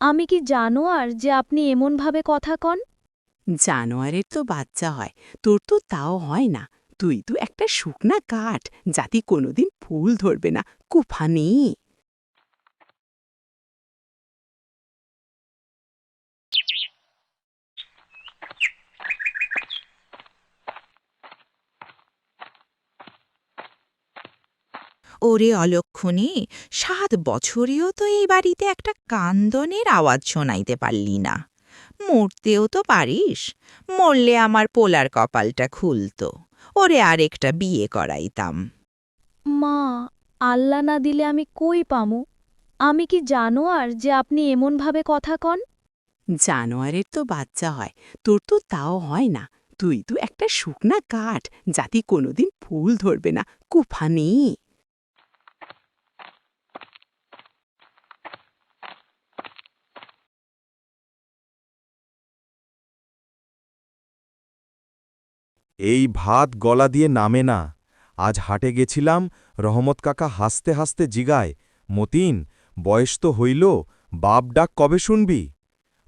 আমি কি জানোয়ার যে আপনি এমনভাবে কথা কন? জানোয়ারের তো বাচ্চা হয়, তোর তো তাও হয় না। তুই তো একটা শুকনা কাঠ জাতি কোনোদিন ফুল ধরবে না। কুফানি। ওরে অলক্ষণে সাত বছরেও তো এই বাড়িতে একটা কান্দনের আওয়াজ শোনাইতে পারলি না। মরতেও তো পারিস মরলে আমার পোলার কপালটা খুলতো ওরে আরেকটা বিয়ে করাইতাম। মা আল্লাহ না দিলে আমি কই পামু? আমি কি জানোয়ার যে আপনি এমনভাবে কথা কন? জানোয়ারের তো বাচ্চা হয় তোর তো তাও হয় না। তুই তো একটা শুকনা কাঠ জাতি কোনোদিন ফুল ধরবে না। কুফানি। এই ভাত গলা দিয়ে নামে না। আজ হাটে গেছিলাম রহমত কাকা হাসতে হাসতে জিগায় মতিন বয়স তো হইল বাপ ডাক কবে শুনবি?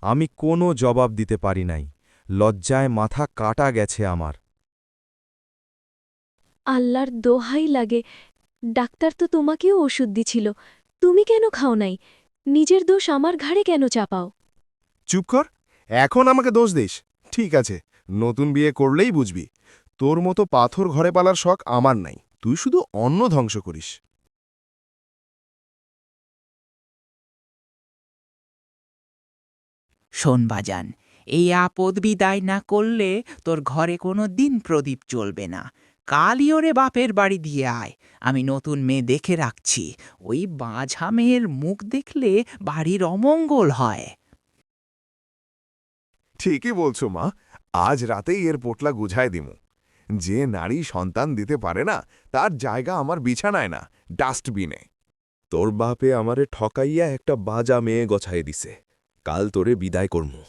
আমি কোনো জবাব দিতে পারি নাই লজ্জায় মাথা কাটা গেছে আমার। আল্লাহর দোহাই লাগে ডাক্তার তো তোমাকেও ওষুধ দিছিল তুমি কেন খাও নাই? নিজের দোষ আমার ঘাড়ে কেন চাপাও? চুপ কর এখন আমাকে দোষ দিস ঠিক আছে নতুন বিয়ে করলেই বুঝবি। তোর মতো পাথর ঘরে পালার শখ আমার নাই। তুই শুধু অন্ন ধ্বংস করিস। শোন বাজান এই আপদ বিদায় না করলে তোর ঘরে কোনো দিন প্রদীপ চলবে না। কালই ওরে বাপের বাড়ি দিয়ে আয়। আমি নতুন মেয়ে দেখে রাখছি। ওই বাঝা মেয়ের মুখ দেখলে বাড়ির অমঙ্গল হয়। ঠিকই বলছো মা। আজ রাতেই এর পোটলা গুঝায় দিমু। যে নারী সন্তান দিতে পারে না, তার জায়গা আমার বিছানায় না, ডাস্টবিনে। তোর বাপে আমারে ঠকাইয়া একটা বাজা মেয়ে গছায় দিছে। কাল তোরে বিদায় করমু।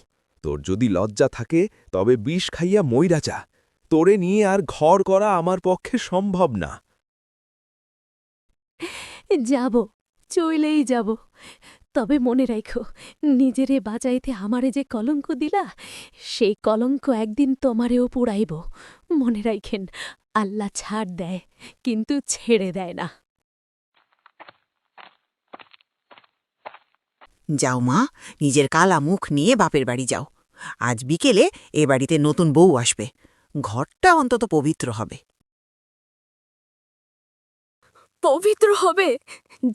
তোর যদি লজ্জা থাকে, তবে বিষ খাইয়া মইরা যা। তোরে নিয়ে আর ঘর করা আমার পক্ষে সম্ভব না। যাব, চইলেই যাব। তবে মনে রাখো, নিজেরে বাঁচাইতে আমারে যে কলঙ্ক দিলা, সেই কলঙ্ক একদিন তোমারেও পুড়াইব। মনে রাখেন আল্লাহ ছাড় দেয়, কিন্তু ছেড়ে দেয় না। যাও মা, নিজের কালা মুখ নিয়ে বাপের বাড়ি যাও। আজ বিকেলে এ বাড়িতে নতুন বউ আসবে। ঘরটা অন্তত পবিত্র হবে। পবিত্র হবে।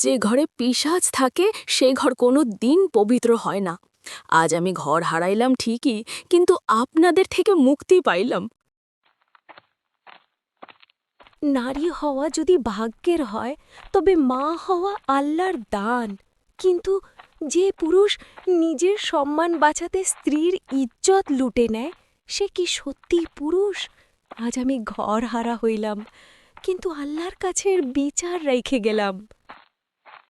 যে ঘরে পিশাচ থাকে, সে ঘর কোনো দিন পবিত্র হয় না। আজ আমি ঘর হারাইলাম ঠিকই, কিন্তু আপনাদের থেকে মুক্তি পাইলাম। নারী হওয়া যদি ভাগ্যের হয়, তবে মা হওয়া আল্লাহর দান। কিন্তু যে পুরুষ নিজের সম্মান বাঁচাতে স্ত্রীর ইজ্জত লুটে নেয়, সে কি সত্যি পুরুষ? আজ আমি ঘর হারা হইলাম। কিন্তু আল্লাহর কাছে এর বিচার রেখে গেলাম।